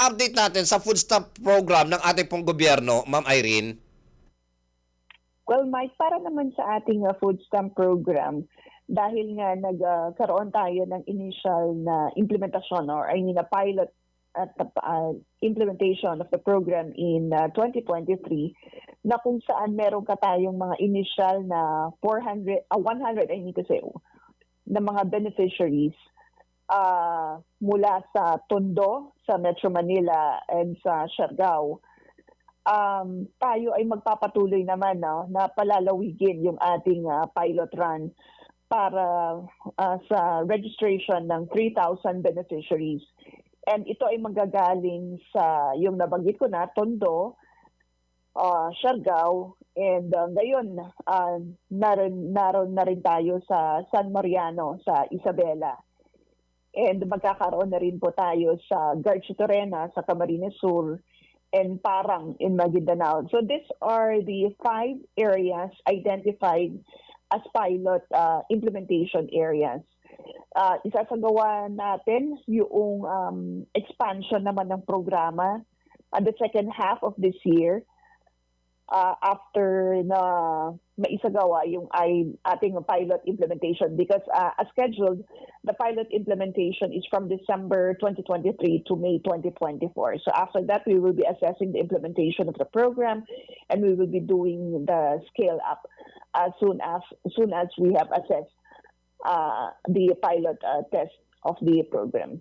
update natin sa food stamp program ng ating pong gobyerno, Ma'am Irene? Well, Mike, para naman sa ating uh, food stamp program, dahil nga nagkaroon tayo ng initial na implementasyon or I mean a pilot at the uh, implementation of the program in uh, 2023 na kung saan meron ka tayong mga initial na 400 uh, 100 I need to say na mga beneficiaries uh, mula sa Tondo, sa Metro Manila and sa Siargao um, tayo ay magpapatuloy naman no, na palalawigin yung ating ah, pilot run para ah, sa registration ng 3,000 beneficiaries. And ito ay magagaling sa yung nabanggit ko na, Tondo, uh, Siargao, and uh, ngayon ah, naroon, naroon na rin tayo sa San Mariano, sa Isabela. And magkakaroon na rin po tayo sa Garcia Torena, sa Camarines Sur, and Parang in Maguindanao. So these are the five areas identified as pilot uh, implementation areas. Uh, isasagawa natin yung um, expansion naman ng programa at the second half of this year uh, after na maisagawa yung ay, ating pilot implementation because uh, as scheduled, the pilot implementation is from December 2023 to May 2024. So after that, we will be assessing the implementation of the program and we will be doing the scale up as soon as, as soon as we have assessed uh, the pilot uh, test of the program.